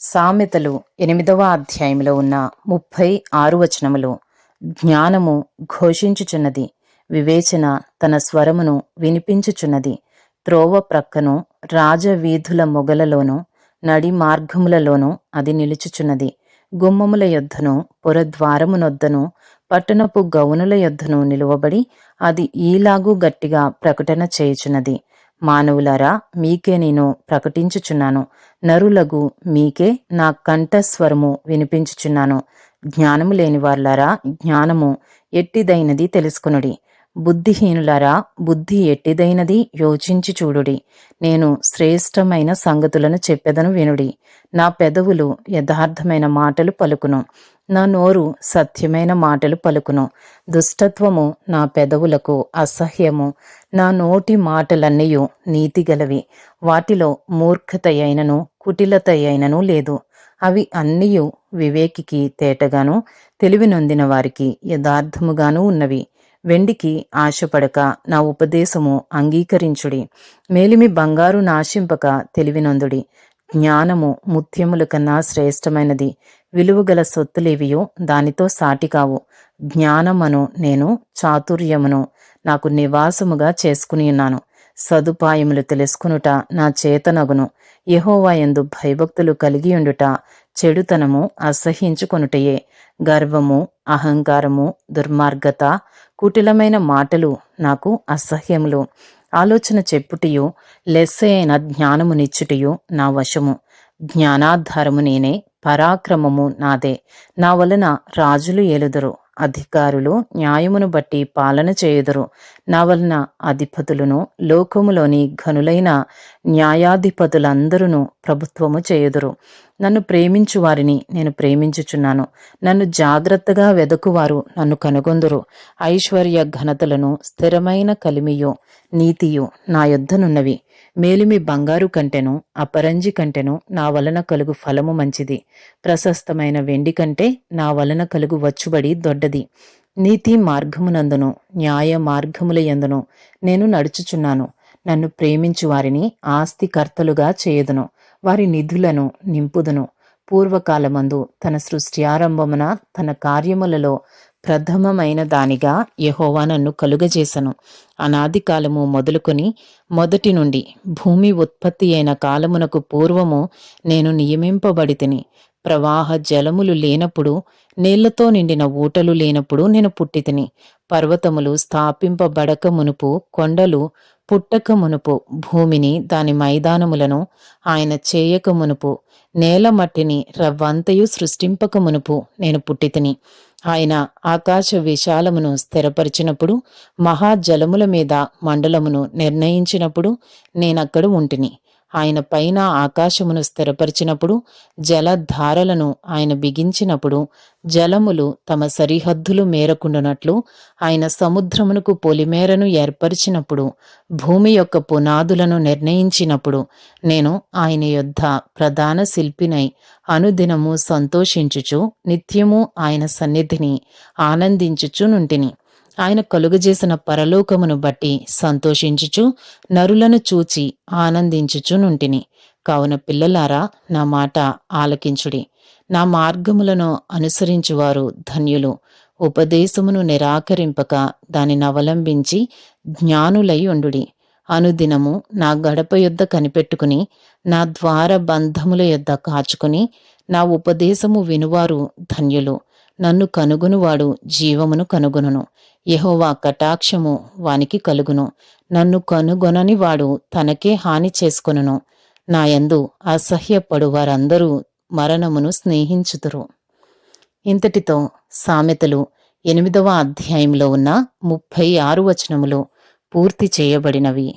సామెతలు ఎనిమిదవ అధ్యాయంలో ఉన్న ముప్పై ఆరు వచనములు జ్ఞానము ఘోషించుచున్నది వివేచన తన స్వరమును వినిపించుచున్నది త్రోవ ప్రక్కను రాజవీధుల మొగలలోను నడి మార్గములలోనూ అది నిలుచుచున్నది. గుమ్మముల యొద్దను పురద్వారమునొద్దను పట్టణపు గౌనుల యొద్దను నిలువబడి అది ఈలాగు గట్టిగా ప్రకటన చేయుచున్నది. మానవులారా మీకే నేను ప్రకటించుచున్నాను. నరులగు మీకే నా కంఠస్వరము వినిపించుచున్నాను. జ్ఞానము లేని వాళ్ళారా జ్ఞానము ఎట్టిదైనది తెలుసుకునుడి. బుద్ధిహీనులారా బుద్ధి ఎట్టిదైనది యోచించి చూడుడి. నేను శ్రేష్టమైన సంగతులను చెప్పెదను వినుడి. నా పెదవులు యథార్థమైన మాటలు పలుకును. నా నోరు సత్యమైన మాటలు పలుకును. దుష్టత్వము నా పెదవులకు అసహ్యము. నా నోటి మాటలన్నయూ నీతిగలవి వాటిలో మూర్ఖత అయినను కుటిలత అయినను లేదు. అవి అన్నయు వివేకికి తేటగాను తెలివినొందిన వారికి యథార్థముగాను ఉన్నవి. వెండికి ఆశపడక నా ఉపదేశము అంగీకరించుడి. మేలిమి బంగారు నాశింపక తెలివినందుడి. జ్ఞానము ముత్యముల కన్నా శ్రేష్టమైనది. విలువగల సొత్తులేవియో దానితో సాటి కావు. నేను చాతుర్యమును నాకు నివాసముగా చేసుకుని ఉన్నాను. సదుపాయములు తెలుసుకునుట నా చేతనగును యహోవాయందు భయభక్తులు కలిగి ఉండుట చెడుతనము అసహించుకొనుటయే గర్వము అహంకారము దుర్మార్గత కుటిలమైన మాటలు నాకు అసహ్యములు. ఆలోచన చెప్పుటయు లెస్సైన జ్ఞానమునిచ్చుటియు నా వశము. జ్ఞానాధారము నేనే పరాక్రమము నాదే. నా వలన రాజులు ఏలుదురు అధికారులు న్యాయమును బట్టి పాలన చేయుదురు. నా వలన అధిపతులను లోకములోని ఘనులైన న్యాయాధిపతులందరూ ప్రభుత్వము చేయుదురు. నన్ను ప్రేమించు వారిని నేను ప్రేమించుచున్నాను. నన్ను జాగ్రత్తగా వెదకువారు నన్ను కనుగొందురు. ఐశ్వర్య ఘనతలను స్థిరమైన కలిమియో నీతియో నా యొద్దనున్నవి. మేలిమి బంగారు కంటెను అపరంజి కంటెను నా వలన కలుగు ఫలము మంచిది. ప్రశస్తమైన వెండి కంటే నా వలన కలుగు వచ్చుబడి దొడ్డది. నీతి మార్గమునందును న్యాయ మార్గముల ఎందును నేను నడుచుచున్నాను. నన్ను ప్రేమించు వారిని ఆస్తికర్తలుగా చేయదును. వారి నిధులను నింపుదును. పూర్వకాలమందు తన సృష్టి ఆరంభమున తన కార్యములలో ప్రథమమైన దానిగా యహోవా నన్ను కలుగజేసను. అనాది కాలము మొదలుకొని మొదటి నుండి భూమి ఉత్పత్తి అయిన కాలమునకు పూర్వము నేను నియమింపబడి తిని ప్రవాహ జలములు లేనప్పుడు నీళ్ళతో నిండిన ఊటలు లేనప్పుడు నేను పుట్టితిని పర్వతములు స్థాపింపబడక మునుపు కొండలు పుట్టక మునుపు భూమిని దాని మైదానములను ఆయన చేయక మునుపు నేల మట్టిని రవ్వంతయు సృష్టింపక మునుపు నేను పుట్టితిని ఆయన ఆకాశ విశాలమును స్థిరపరిచినప్పుడు మహాజలముల మీద మండలమును నిర్ణయించినప్పుడు నేనక్కడ ఉంటిని. ఆయన పైన ఆకాశమును స్థిరపరిచినప్పుడు జలధారలను ఆయన బిగించినప్పుడు జలములు తమ సరిహద్దులు మేరకుండునట్లు ఆయన సముద్రమునకు పొలిమేరను ఏర్పరిచినప్పుడు భూమి యొక్క పునాదులను నిర్ణయించినప్పుడు నేను ఆయన యొద్ద ప్రధాన శిల్పినై అనుదినము సంతోషించుచు నిత్యము ఆయన సన్నిధిని ఆనందించుచు నుంటిని. ఆయన కలుగజేసిన పరలోకమును బట్టి సంతోషించుచు నరులను చూచి ఆనందించుచు నుంటిని. కావున పిల్లలారా నా మాట ఆలకించుడి. నా మార్గములను అనుసరించువారు ధన్యులు. ఉపదేశమును నిరాకరింపక దానిని అవలంబించి జ్ఞానులై ఉండుడి. అనుదినము నా గడప యొద్ద కనిపెట్టుకుని నా ద్వార బంధముల యొద్ద కాచుకుని నా ఉపదేశము వినువారు ధన్యులు. నన్ను కనుగొనువాడు జీవమును కనుగొనును. యహోవా కటాక్షము వానికి కలుగును. నన్ను కనుగొనని వాడు తనకే హాని చేసుకొనును. నాయందు అసహ్యపడు వారందరూ మరణమును స్నేహించుతురు ఇంతటితో సామెతలు ఎనిమిదవ అధ్యాయంలో ఉన్న ముప్పై ఆరు వచనములు పూర్తి చేయబడినవి.